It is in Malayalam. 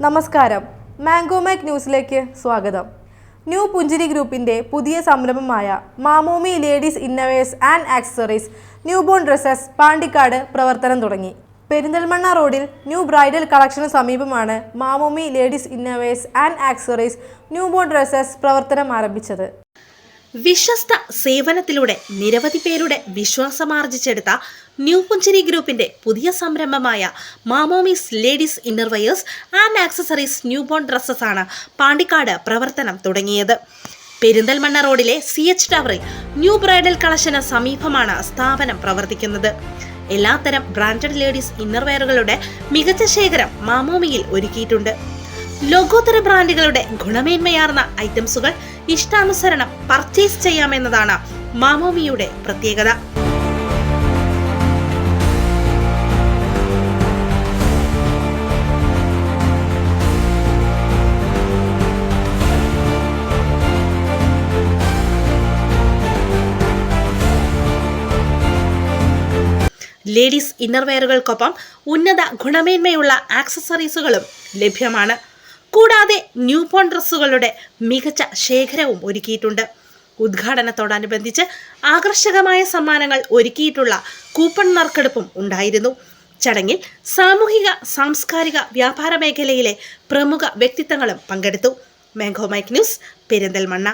നമസ്കാരം. മാംഗോ മൈക്ക് ന്യൂസിലേക്ക് സ്വാഗതം. ന്യൂ പുഞ്ചിരി ഗ്രൂപ്പിന്റെ പുതിയ സംരംഭമായ Mamomi ladies innerwears and accessories newborn dresses Pandikkad പ്രവർത്തനം തുടങ്ങി. പെരിന്തൽമണ്ണ റോഡിൽ ന്യൂ ബ്രൈഡൽ കളക്ഷന് സമീപമാണ് Mamomi ladies innerwears and accessories newborn dresses പ്രവർത്തനം ആരംഭിച്ചത്. വിശ്വസ്ത സേവനത്തിലൂടെ നിരവധി പേരുടെ വിശ്വാസമാർജിച്ചെടുത്ത ന്യൂ പുഞ്ചിരി ഗ്രൂപ്പിന്റെ പുതിയ സംരംഭമായ Mamomis ladies innerwears and accessories newborn dresses ആണ് പാണ്ടിക്കാട് പ്രവർത്തനം തുടങ്ങിയത്. പെരിന്തൽമണ്ണ റോഡിലെ സി എച്ച് ടവറിൽ ന്യൂ ബ്രൈഡൽ കളക്ഷന് സമീപമാണ് സ്ഥാപനം പ്രവർത്തിക്കുന്നത്. എല്ലാത്തരം ബ്രാൻഡഡ് ലേഡീസ് ഇന്നർവെയറുകളുടെ മികച്ച ശേഖരം മാമോമിയിൽ ഒരുക്കിയിട്ടുണ്ട്. ലോകോത്തര ബ്രാൻഡുകളുടെ ഗുണമേന്മയാർന്ന ഐറ്റംസുകൾ ഇഷ്ടാനുസരണം പർച്ചേസ് ചെയ്യാമെന്നതാണ് മാമോമിയുടെ പ്രത്യേകത. ലേഡീസ് ഇന്നർവെയറുകൾക്കൊപ്പം ഉന്നത ഗുണമേന്മയുള്ള ആക്സസറീസുകളും ലഭ്യമാണ്. കൂടാതെ ന്യൂ ന്യൂബോൺ ഡ്രസ്സുകളുടെ മികച്ച ശേഖരവും ഒരുക്കിയിട്ടുണ്ട്. ഉദ്ഘാടനത്തോടനുബന്ധിച്ച് ആകർഷകമായ സമ്മാനങ്ങൾ ഒരുക്കിയിട്ടുള്ള കൂപ്പൺ നറുക്കെടുപ്പും ഉണ്ടായിരുന്നു. ചടങ്ങിൽ സാമൂഹിക സാംസ്കാരിക വ്യാപാര മേഖലയിലെ പ്രമുഖ വ്യക്തിത്വങ്ങളും പങ്കെടുത്തു. Mango Mic News Perinthalmanna.